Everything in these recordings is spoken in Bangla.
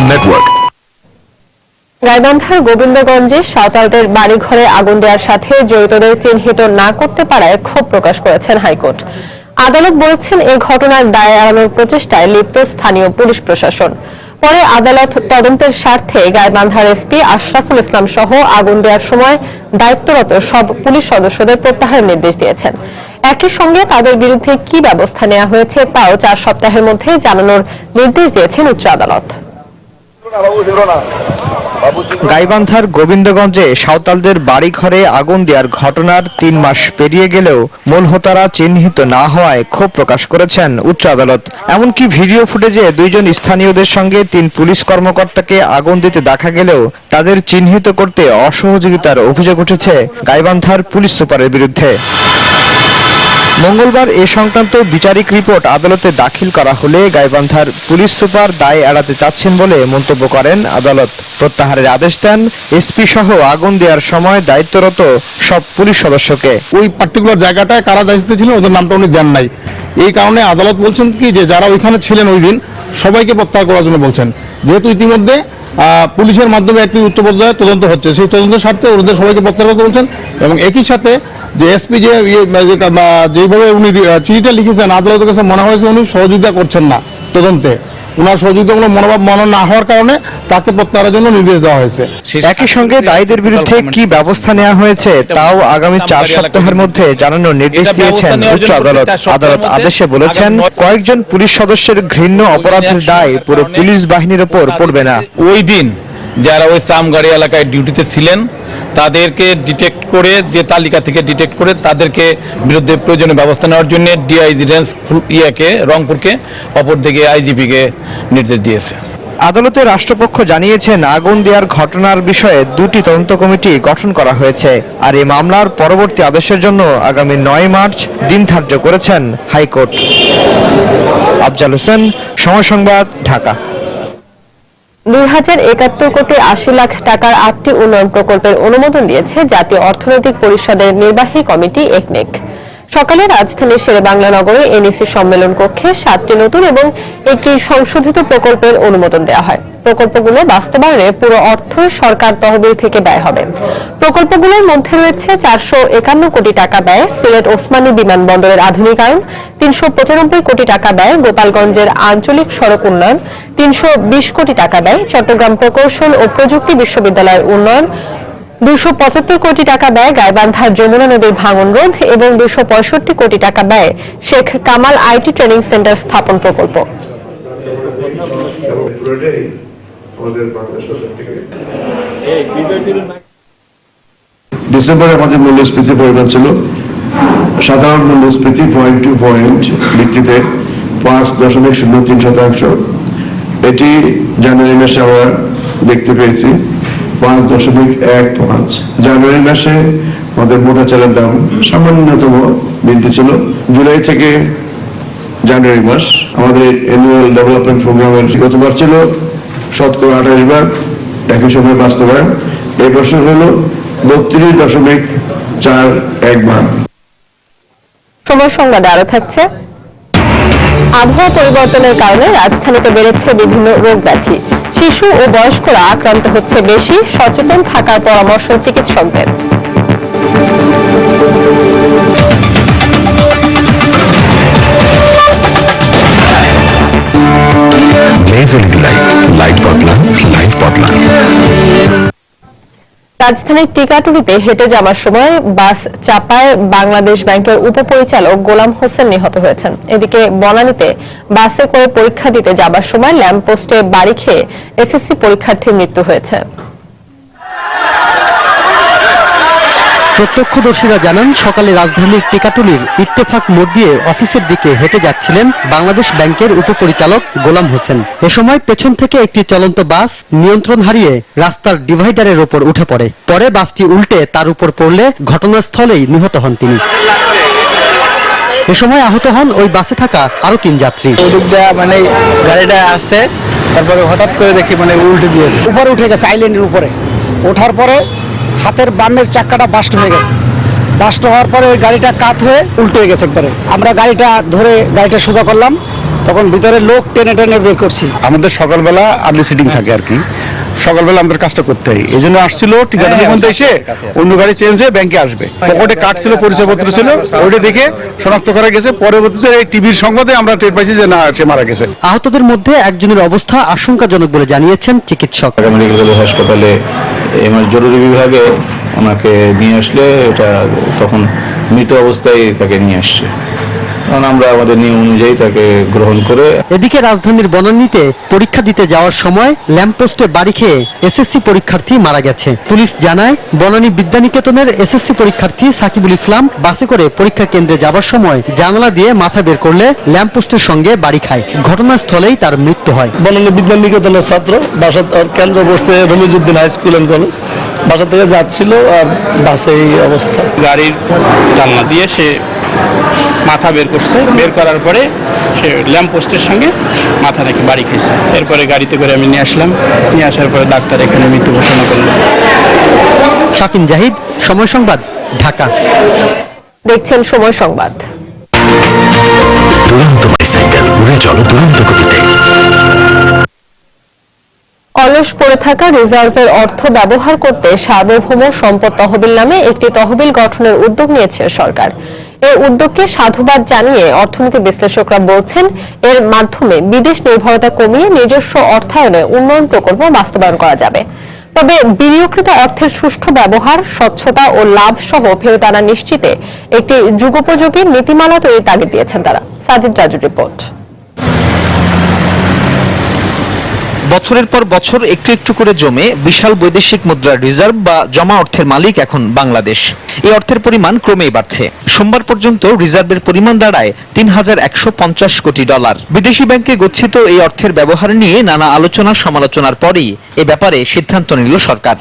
One Network. গাইবান্ধার গোবিন্দগঞ্জে সাঁওতালদের বাড়িঘরে আগুন দেওয়ার সাথে জড়িতদের চিহ্নিত না করতে পারায় ক্ষোভ প্রকাশ করেছেন হাইকোর্ট। আদালত বলেছেন এ ঘটনার দায় এড়ানোর প্রচেষ্টায় লিপ্ত স্থানীয় পুলিশ প্রশাসন। পরে আদালত তদন্তের স্বার্থে গাইবান্ধার এসপি আশরাফুল ইসলাম সহ আগুন দেওয়ার সময় দায়িত্বরত সব পুলিশ সদস্যদের প্রত্যাহারের নির্দেশ দিয়েছেন। একই সঙ্গে তাদের বিরুদ্ধে কি ব্যবস্থা নেওয়া হয়েছে তাও চার সপ্তাহের মধ্যে জানানোর নির্দেশ দিয়েছেন উচ্চ আদালত। গাইবান্ধার গোবিন্দগঞ্জে সাঁওতালদের বাড়ি ঘরে আগুন দেওয়ার ঘটনার তিন মাস পেরিয়ে গেলেও মূল হোতারা চিহ্নিত না হওয়ায় ক্ষোভ প্রকাশ করেছেন উচ্চ আদালত। এমনকি ভিডিও ফুটেজে দুইজন স্থানীয়দের সঙ্গে তিন পুলিশ কর্মকর্তাকে আগুন দিতে দেখা গেলেও তাদের চিহ্নিত করতে অসহযোগিতার অভিযোগ উঠেছে গাইবান্ধার পুলিশ সুপারের বিরুদ্ধে। মঙ্গলবার এ সংক্রান্ত বিচারিক রিপোর্ট আদালতে দাখিল করা হলে গাইবান্ধার পুলিশ সুপার দায় এড়াতে চাচ্ছেন বলে মন্তব্য করেন আদালত। প্রত্যাহারের আদেশ দেন এসপি সহ আগুন দেওয়ার সময় দায়িত্বরত সব পুলিশ সদস্যকে। ওই পার্টিকুলার জায়গাটায় কারা দায়িত্বে ছিলেন, ওদের নামটা উনি দেন নাই। এই কারণে আদালত বলছেন কি যে, যারা ওইখানে ছিলেন ওই দিন, সবাইকে প্রত্যাহার করার জন্য বলছেন। যেহেতু ইতিমধ্যে পুলিশের মাধ্যমে একটি উচ্চ পর্যায়ে তদন্ত হচ্ছে, সেই তদন্তের স্বার্থে ওদের সবাইকে প্রত্যাহার করতে বলছেন এবং একই সাথে যে এসপি যে ইয়ে, যেভাবে উনি চিঠিটা লিখেছেন আদালতের কাছে মনে হয়েছে উনি সহযোগিতা করছেন না তদন্তে। ওনার সহযোগিতামূলক মনোভাব মনে না হওয়ার কারণে তাকে প্রত্যাহারের জন্য নির্দেশ দেওয়া হয়েছে। একই সঙ্গে দায়ীদের বিরুদ্ধে কি ব্যবস্থা নেওয়া হয়েছে তাও আগামী চার সপ্তাহের মধ্যে জানানোর নির্দেশ দিয়েছেন উচ্চ আদালত। আদালত আদেশে বলেছেন কয়েকজন পুলিশ সদস্যের ঘৃণ্য অপরাধের দায় পুরো পুলিশ বাহিনীর ওপর পড়বে না। ওই দিন যারা ওই সামগাড়ি এলাকায় ডিউটিতে ছিলেন তাদেরকে ডিটেক্ট করে, যে তালিকা থেকে ডিটেক্ট করে তাদেরকে বিরুদ্ধে প্রয়োজনীয় ব্যবস্থা নেওয়ার জন্য ডিআইজি রেঞ্জ ইয়াকে, রংপুরকে অপর দিকে আইজিপিকে নির্দেশ দিয়েছে। আদালতে রাষ্ট্রপক্ষ জানিয়েছেন, আগুন দেওয়ার ঘটনার বিষয়ে দুটি তদন্ত কমিটি গঠন করা হয়েছে। আর এই মামলার পরবর্তী আদেশের জন্য আগামী নয় মার্চ দিন ধার্য করেছেন হাইকোর্ট। আফজাল হোসেন, সময় সংবাদ, ঢাকা। দুই হাজার একাত্তর কোটি আশি লাখ টাকার আটটি উন্নয়ন প্রকল্পের অনুমোদন দিয়েছে জাতীয় অর্থনৈতিক পরিষদের নির্বাহী কমিটি একনেক সকালে রাজধানীর শেরেবাংলা নগরে এনইসি সম্মেলন কক্ষে সাতটি নতুন এবং একটি সংশোধিত প্রকল্পের অনুমোদন দেওয়া হয়। প্রকল্পগুলো বাস্তবায়নে পুরো অর্থ সরকার তহবিল থেকে ব্যয় হবে। প্রকল্পগুলোর মধ্যে রয়েছে চারশো একান্ন কোটি টাকা ব্যয় সিলেট ওসমানী বিমানবন্দরের আধুনিকায়ন, তিনশো পঁচানব্বই কোটি টাকা ব্যয় গোপালগঞ্জের আঞ্চলিক সড়ক উন্নয়ন, তিনশো বিশ কোটি টাকা ব্যয় চট্টগ্রাম প্রকৌশল ও প্রযুক্তি বিশ্ববিদ্যালয়ের উন্নয়ন দুশো কোটি টাকা ব্যয় গাইবান্ধার যমুনা নদীর ভাঙন রোধ এবং দুশো কোটি টাকা ব্যয় Sheikh Kamal IT training centre স্থাপন প্রকল্প। ডিসেম্বরে আমাদের মূল্যস্ফীতির পরিমাণ ছিল। সাধারণ মূল্যস্ফীতি পয়েন্ট টু পয়েন্ট ভিত্তিতে পাঁচ দশমিক শূন্য তিন শতাংশ। এটি জানুয়ারি মাসে আমরা দেখতে পেয়েছি। পাঁচ দশমিক এক পাঁচ। জানুয়ারি মাসে আমাদের মোটা চালের দাম সামান্যতম বৃদ্ধি ছিল। জুলাই থেকে জানুয়ারি মাস আমাদের অ্যানুয়াল ডেভেলপমেন্ট প্রোগ্রামের গতবার ছিল শতকরা আঠাশ ভাগ, একই সময় বাস্তবায়ন। এই বছর হল বত্রিশ দশমিক চার এক ভাগ। সময় সংবাদে আরও থাকছে। আবহাওয়া পরিবর্তনের কারণে রাজধানীতে বেড়েছে বিভিন্ন রোগ ব্যাধি। শিশু ও বয়স্করা আক্রান্ত হচ্ছে বেশি। সচেতন থাকার পরামর্শ চিকিৎসকদের। রাজধানীর টিকাটুরিতে হেঁটে যাওয়ার সময় বাস চাপায় বাংলাদেশ ব্যাংকের উপপরিচালক গোলাম হোসেন নিহত হয়েছেন। এদিকে বনানীতে বাসে করে পরীক্ষা দিতে যাবার সময় ল্যাম্পপোস্টে বাড়ি খেয়ে এসএসসি পরীক্ষার্থীর মৃত্যু হয়েছে। প্রত্যক্ষদর্শীরা জানান সকালে রাজধানীর টিকাটুলির ইত্তেফাক মোড় দিয়ে অফিসের দিকে হেঁটে যাচ্ছিলেন বাংলাদেশ ব্যাংকের উপপরিচালক গোলাম হোসেন। এ সময় পেছন থেকে একটি চলন্ত বাস নিয়ন্ত্রণ হারিয়ে রাস্তার ডিভাইডারের ওপর উঠে পড়ে। পরে বাসটি উল্টে তার উপর পড়লে ঘটনাস্থলেই নিহত হন তিনি। এ সময় আহত হন ওই বাসে থাকা আরও তিন যাত্রী। মানে গাড়িটা আসছে তারপরে হঠাৎ করে দেখি মানে উল্টে দিয়েছে। উপরে উঠে গেছে আইল্যান্ডের উপরে। ওঠার পরে হাতের বামের চাক্কাটা বাস্ট হয়ে গেছে। বাস্ট হওয়ার পরে ওই গাড়িটা কাত হয়ে উল্টে গেছে একবারে। আমরা গাড়িটা ধরে গাড়িটা সোজা করলাম তখন ভিতরে লোক টেনে টেনে বের করছি। আমাদের সকালবেলা আর্লি সিটিং থাকে আর কি। সকালবেলা আমাদের কাজটা করতে হয়। এই জন্য আসছিল মধ্যে এসে অন্য গাড়ি চেঞ্জ হয়ে ব্যাংকে আসবে। পকেটে কার্ড ছিল পরিচয়পত্র ছিল ওইটা দেখে শনাক্ত করা গেছে। পরবর্তীতে এই টিভির সংবাদে আমরা টের পাইছি যে না সে মারা গেছে। আহতদের মধ্যে একজনের অবস্থা আশঙ্কাজনক বলে জানিয়েছেন চিকিৎসক। মেডিকেল হাসপাতালে এমার জরুরি বিভাগে ওনাকে নিয়ে আসলে এটা তখন মৃত অবস্থায় তাকে নিয়ে আসছে। আমরা আমাদের নিয়ম অনুযায়ী তাকে গ্রহণ করে এদিকে রাজধানীর বনানীতে পরীক্ষা দিতে যাওয়ার সময় ল্যাম্পপোস্টে বাড়ি খেয়ে এসএসসি পরীক্ষার্থী মারা গেছে। পুলিশ জানায় বনানী বিদ্যানিকেতনের এসএসসি পরীক্ষার্থী সাকিবুল ইসলাম বাসে করে পরীক্ষা কেন্দ্রে যাবার সময় জানালা দিয়ে মাথা বের করলে ল্যাম্পপোস্টের সঙ্গে বাড়ি খায়। ঘটনাস্থলেই তার মৃত্যু হয়। বনানী বিজ্ঞান নিকেতনের ছাত্র বাসা কেন্দ্র বসছে Ramizuddin high school and college. বাসা থেকে যাচ্ছিল আর বাসে এই অবস্থা। গাড়ির জানলা দিয়ে সে মাথা বের করছে। বের করার পরে সে ল্যাম্প পোস্টের সঙ্গে মাথা রেখে বাড়ি খেয়েছে এরপরে গাড়িতে করে আমি নিয়ে আসলাম। নিয়ে আসার পরে ডাক্তার এখানে মৃত্যু ঘোষণা করল। শাকিন জাহিদ সময় সংবাদ ঢাকা। দেখছেন সময় সংবাদ। দুরন্ত বাইসাইকেল উড়ে চলো দুরন্ত গতিতে। অলস পড়ে থাকা রিজার্ভের অর্থ ব্যবহার করতে সার্বভৌম সম্পদ তহবিল নামে একটি তহবিল গঠনের উদ্যোগ নিয়েছে সরকার। এই উদ্যোগকে সাধুবাদ জানিয়ে অর্থনীতি বিশ্লেষকরা বলছেন, এর মাধ্যমে বিদেশ নির্ভরতা কমিয়ে নিজস্ব অর্থায়নে উন্নয়ন প্রকল্প বাস্তবায়ন করা যাবে। তবে বিনিয়োগকৃত অর্থের সুষ্ঠু ব্যবহার, স্বচ্ছতা ও লাভ সহ ফেরত আনা নিশ্চিতে একটি যুগোপযোগী নীতিমালা তৈরির তাগিদ দিয়েছেন তারা। সাজিদ রাজুর রিপোর্ট। বছরের পর বছর একটু একটু করে জমে বিশাল বৈদেশিক মুদ্রার রিজার্ভ বা জমা অর্থের মালিক এখন বাংলাদেশ। এই অর্থের পরিমাণ ক্রমেই বাড়ছে। সোমবার পর্যন্ত রিজার্ভের পরিমাণ দাঁড়ায় তিন হাজার একশো পঞ্চাশ কোটি ডলার। বিদেশি ব্যাংকে গচ্ছিত এই অর্থের ব্যবহার নিয়ে নানা আলোচনা সমালোচনার পরই এ ব্যাপারে সিদ্ধান্ত নিল সরকার।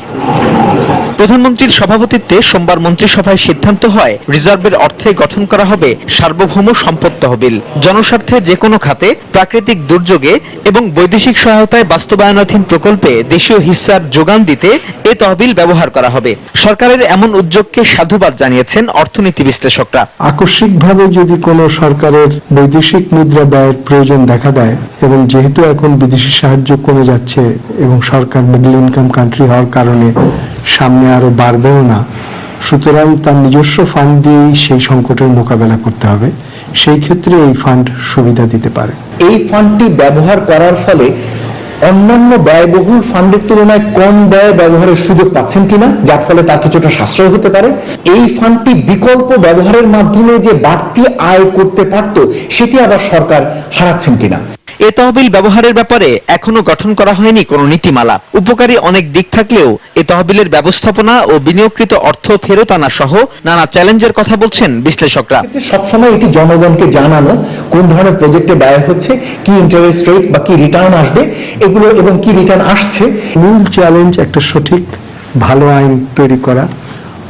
প্রধানমন্ত্রীর সভাপতিত্বে সোমবার মন্ত্রিসভায় সিদ্ধান্ত হয়, রিজার্ভের অর্থে গঠন করা হবে সার্বভৌম সম্পদ তহবিল। জনস্বার্থে যে কোনো খাতে, প্রাকৃতিক দুর্যোগে এবং বৈদেশিক সহায়তায় বাস্তবায়নাধীন প্রকল্পে দেশীয় হিস্সার যোগান দিতে এ তহবিল ব্যবহার করা হবে। সরকারের এমন উদ্যোগকে সাধুবাদ জানিয়েছেন অর্থনীতি বিশ্লেষকরা। আকস্মিকভাবে যদি কোনো সরকারের বৈদেশিক মুদ্রা ব্যয়ের প্রয়োজন দেখা দেয় এবং যেহেতু এখন বিদেশি সাহায্য কমে যাচ্ছে এবং সরকার মিডল ইনকাম কান্ট্রি হওয়ার কারণে সামনে আরও বাড়বেও না। সুতরাং তার নিজস্ব ফান্ড দিয়েই সেই সংকটের মোকাবেলা করতে হবে। সেই ক্ষেত্রে এই ফান্ড সুবিধা দিতে পারে। এই ফান্ডটি ব্যবহার করার ফলে অন্যান্য ব্যয়বহুল ফান্ডের তুলনায় কম ব্যয় ব্যবহারের সুযোগ পাচ্ছেন কিনা, যার ফলে তার কিছুটা সাশ্রয় হতে পারে। এই ফান্ডটি বিকল্প ব্যবহারের মাধ্যমে যে বাড়তি আয় করতে পারত, সেটি আবার সরকার হারাচ্ছেন কিনা? এ তহবিল ব্যবহারের ব্যাপারে এখনও গঠন করা হয়নি কোনো নীতিমালা। উপকারী অনেক দিক থাকলেও এ তহবিলের ব্যবস্থাপনা ও বিনিয়োগকৃত অর্থ ফেরত আনা সহ নানা চ্যালেঞ্জের কথা বলছেন বিশ্লেষকরা। সবসময় এটি জনগণকে জানানো কোন ধরনের প্রজেক্টে ব্যয় হচ্ছে কি ইন্টারেস্ট রেট বা কি রিটার্ন আসবে এগুলো এবং কি রিটার্ন আসছে। মূল চ্যালেঞ্জ একটা সঠিক ভালো আইন তৈরি করা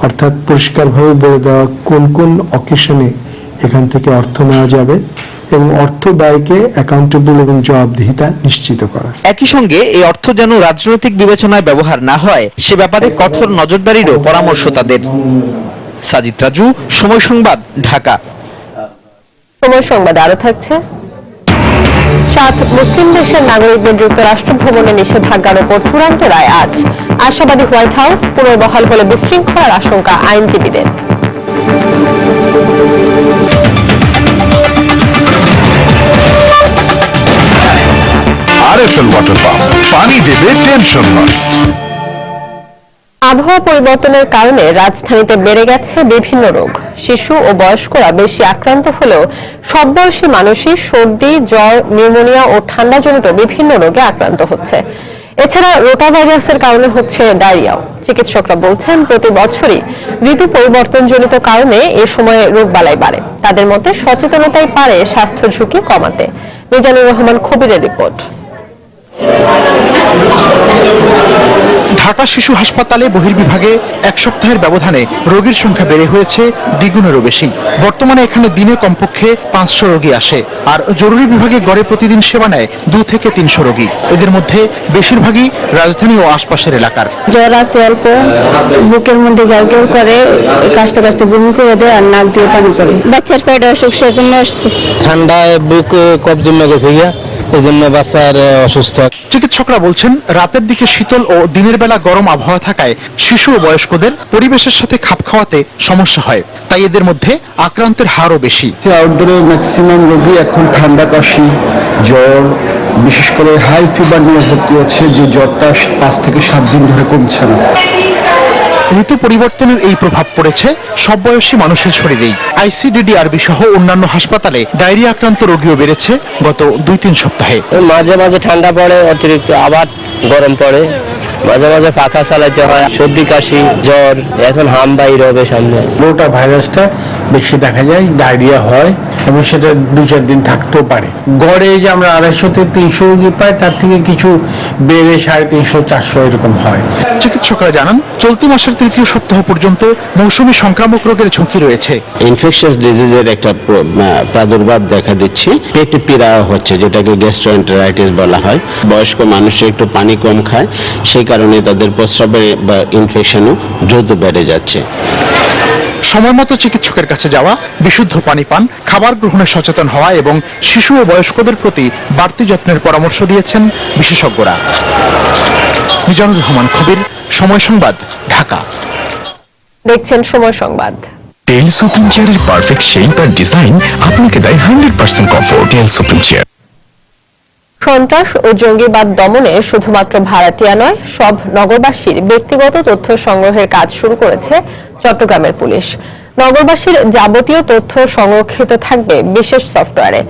অর্থাৎ পরিষ্কারভাবে বলে দেওয়া কোন কোন অকেশনে এখান থেকে অর্থ নেওয়া যাবে। এবং অর্থ ব্যয়কে অ্যাকাউন্টেবল এবং জবাবদিহিতা নিশ্চিত করা একই সঙ্গে এই অর্থ যেন রাজনৈতিক বিবেচনায় ব্যবহার না হয় সে ব্যাপারে কঠোর নজরদারিরও পরামর্শ তাদের। সাজিদ রাজু সময় সংবাদ ঢাকা। সময় সংবাদ আরও থাকছে। সাত মুসলিম দেশের নাগরিকদের যুক্তরাষ্ট্র ভ্রমণে নিষেধাজ্ঞার ওপর চূড়ান্ত রায় আজ। আশাবাদী হোয়াইট হাউস পুনর্বহাল হলে বিশৃঙ্খলার আশঙ্কা আইনজীবীদের। আরএফএল ওয়াটার পাম্প পানি দেবে টেনশন নয়। আবহাওয়া পরিবর্তনের কারণে রাজধানীতে বেড়ে গেছে বিভিন্ন রোগ। শিশু ও বয়স্করা বেশি আক্রান্ত হলেও সব বয়সী মানুষই সর্দি, জ্বর, নিউমোনিয়া ও বিভিন্ন রোগে আক্রান্ত হচ্ছে। এছাড়া রোটা ভাইরাসের কারণে হচ্ছে ডায়রিয়াও। চিকিৎসকরা বলছেন, প্রতি বছরই ঋতু পরিবর্তনজনিত কারণে এ সময়ে রোগবালাই বাড়ে। তাদের মতে সচেতনতাই পারে স্বাস্থ্য ঝুঁকি কমাতে। মিজানুর রহমান, খবিরের রিপোর্ট। ঢাকা শিশু হাসপাতালে বহির্বিভাগে এক সপ্তাহের ব্যবধানে রোগীর সংখ্যা বেড়ে হয়েছে দ্বিগুণেরও বেশি। বর্তমানে এখানে দিনে কমপক্ষে পাঁচশো রোগী আসে আর জরুরি বিভাগে গড়ে প্রতিদিন সেবা নেয় দু থেকে তিনশো রোগী। এদের মধ্যে বেশিরভাগই রাজধানী ও আশপাশের এলাকার। জ্বর আছে অল্প বুকের মধ্যে গার্গেল করে কাশতে কাশতে বমি করে দেয় আর নাক দিয়ে পানি পড়ে। বাচ্চার পেট অসুখ সেজন্য ঠান্ডায় বুক কব জমে গেছে গিয়া। এই জন্য বাচ্চার অসুস্থ। চিকিৎসকরা বলছেন রাতের দিকে শীতল ও দিনের বেলা গরম আবহাওয়া থাকায় শিশু ও বয়স্কদের পরিবেশের সাথে খাপ খাওয়াতে সমস্যা হয়। তাই এদের মধ্যে আক্রান্তের হারও বেশি। আউটডোরে ম্যাক্সিমাম রোগী এখন ঠান্ডা কাশি জ্বর বিশেষ করে হাই ফিভার নিয়ে ভর্তি হচ্ছে যে জ্বরটা পাঁচ থেকে সাত দিন ধরে কমছে না। ঋতু পরিবর্তনের এই প্রভাব পড়েছে সব বয়সী মানুষের শরীরেই। আইসিডিডি আরবি সহ অন্যান্য হাসপাতালে ডায়রিয়া আক্রান্ত রোগীও বেড়েছে গত দুই তিন সপ্তাহে। মাঝে মাঝে ঠান্ডা পড়ে অতিরিক্ত আবার গরম পড়ে। মাঝে মাঝে পাখা চালাইতে হয় সর্দি কাশি জ্বর এখন হাম বাইর হবে সামনে। ভাইরাসটা বেশি দেখা যায় ডায়রিয়া হয় এবং সেটা দু চার দিন থাকতেও পারে। গড়ে যে আমরা আড়াইশো থেকে তিনশো রোগী পাই তার থেকে কিছু বেড়ে সাড়ে তিনশো চারশো এরকম হয়। চিকিৎসকরা জানান চলতি মাসের তৃতীয় সপ্তাহ পর্যন্ত মৌসুমী সংক্রামক রোগের ঝুঁকি রয়েছে। ইনফেকশাস ডিজিজের একটা প্র- প্রাদুর্ভাব দেখা দিচ্ছে। পেটে পীড়া হচ্ছে যেটাকে গ্যাস্ট্রোএন্টারাইটিস বলা হয়। বয়স্ক মানুষের একটু পানি কম খায় সেই কারণে তাদের প্রস্রাবে বা ইনফেকশনও দ্রুত বেড়ে যাচ্ছে। সময় মতো চিকিৎসকের কাছে যাওয়া বিশুদ্ধ পানি পান খাবার গ্রহণে সচেতন হওয়া এবং শিশু ও বয়স্কদের প্রতি বাড়তি যত্নের পরামর্শ দিয়েছেন বিশেষজ্ঞরা। মিজানুর রহমান কবির সময় সংবাদ ঢাকা। দেখছেন সময় সংবাদ। টেল সুপ্রিম চেয়ারের পারফেক্ট শেপ আর ডিজাইন আপনাকে দেয় hundred percent comfort Tel Supreme chair সন্ত্রাস ও জঙ্গিবাদ দমনে শুধুমাত্র ভাড়াটিয়া নয়, সব নগরবাসীর ব্যক্তিগত তথ্য সংগ্রহের কাজ শুরু করেছে চট্টগ্রামের পুলিশ। নগরবাসীর যাবতীয় তথ্য সংরক্ষিত থাকবে বিশেষ সফটওয়্যারে।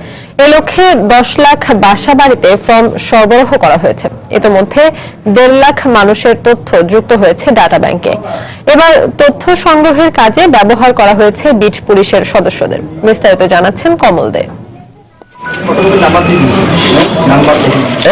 এ লক্ষ্যে দশ লাখ বাসা বাড়িতে ফর্ম সরবরাহ করা হয়েছে। ইতিমধ্যে দেড় লাখ মানুষের তথ্য যুক্ত হয়েছে ডাটা ব্যাংকে। এবার তথ্য সংগ্রহের কাজে ব্যবহার করা হয়েছে বিট পুলিশের সদস্যদের। বিস্তারিত জানাচ্ছেন কমল দে।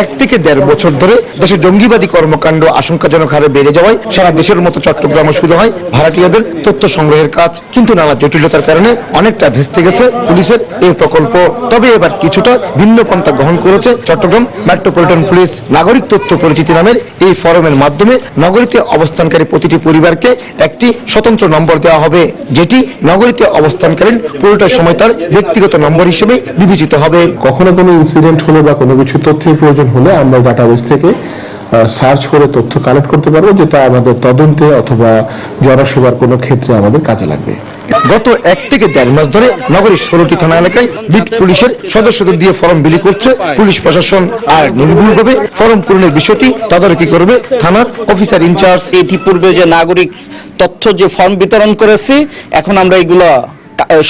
এক থেকে দেড় বছর ধরে দেশে জঙ্গিবাদী কর্মকাণ্ড আশঙ্কাজনক হারে বেড়ে যাওয়ায় সারা দেশের মতো চট্টগ্রামে শুরু হয় ভাড়াটিয়াদের তথ্য সংগ্রহের কাজ। কিন্তু নানা জটিলতার কারণে অনেকটা ভেস্তে গেছে পুলিশের এই প্রকল্প। তবে এবার কিছুটা ভিন্ন পন্থা গ্রহণ করেছে চট্টগ্রাম মেট্রোপলিটন পুলিশ। নাগরিক তথ্য পরিচিতি নামের এই ফরমের মাধ্যমে নগরীতে অবস্থানকারী প্রতিটি পরিবারকে একটি স্বতন্ত্র নম্বর দেওয়া হবে, যেটি নগরীতে অবস্থানকালীন পুরোটা সময় তার ব্যক্তিগত নম্বর হিসেবে বিবেচিত হবে। কখনো কোনো ইনসিডেন্ট হলে বা কোনো কিছু তথ্যের প্রয়োজন হলে আমরা ডাটাবেস থেকে সার্চ করে তথ্য কালেক্ট করতে পারব যেটা আমাদের তদন্তে অথবা জনসেবার কোনো ক্ষেত্রে আমাদের কাজে লাগবে। গত এক থেকে দেড় মাস ধরে নগরীর ষোলোটি থানা এলাকায় বিট পুলিশের সদস্যদের দিয়ে ফর্ম বিলি করছে পুলিশ প্রশাসন। আর নির্ভুলভাবে ফর্ম পূরণের বিষয়টি তদারকি করবে থানার অফিসার ইনচার্জ ইতিপূর্বে যে নাগরিক তথ্য যে ফর্ম বিতরণ করেছি এখন আমরা এগুলো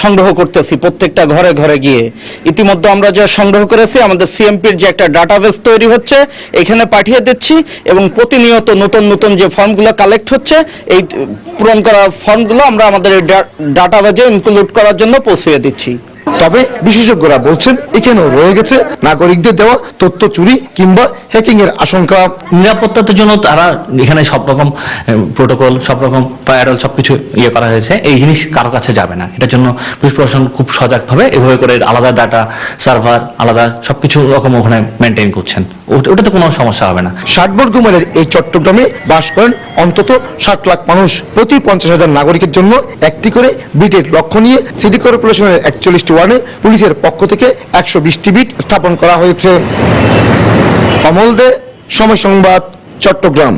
সংগ্রহ করতেছি প্রত্যেকটা ঘরে ঘরে গিয়ে। ইতিমধ্যে আমরা যা সংগ্রহ করেছি, আমাদের সিএমপির যে একটা ডাটাবেস তৈরি হচ্ছে, এখানে পাঠিয়ে দিচ্ছি এবং প্রতিনিয়ত নতুন নতুন যে ফর্মগুলো কালেক্ট হচ্ছে, এই পূরণ করা ফর্মগুলো আমরা আমাদের ডাটাবেজে ইনক্লুড করার জন্য পৌঁছিয়ে দিচ্ছি। তবে বিশেষজ্ঞরা বলছেন এখানেও রয়ে গেছে নাগরিকদের দেওয়া তথ্য চুরি কিংবা হ্যাকিং এর আশঙ্কা। নিরাপত্তার জন্য তারা এখানে সব রকম প্রোটোকল সব রকম ফায়ারল সবকিছু ইয়ে করা হয়েছে। এই জিনিস কারও কাছে যাবে না। এটার জন্য পুলিশ প্রশাসন খুব সজাগভাবে এভাবে করে আলাদা ডাটা সার্ভার আলাদা সবকিছু রকম ওখানে মেনটেন করছেন। ওটাতে কোনো সমস্যা হবে না। ষাটবর্গ মাইলের এই চট্টগ্রামে বাস করেন অন্তত ষাট লাখ মানুষ। প্রতি পঞ্চাশ হাজার নাগরিকের জন্য একটি করে বিটের লক্ষ্য নিয়ে সিটি কর্পোরেশনের একচল্লিশটি ওয়ার্ডে পুলিশের পক্ষ থেকে একশো বিশটি বিট স্থাপন করা হয়েছে। অমল দে, সময় সংবাদ, চট্টগ্রাম।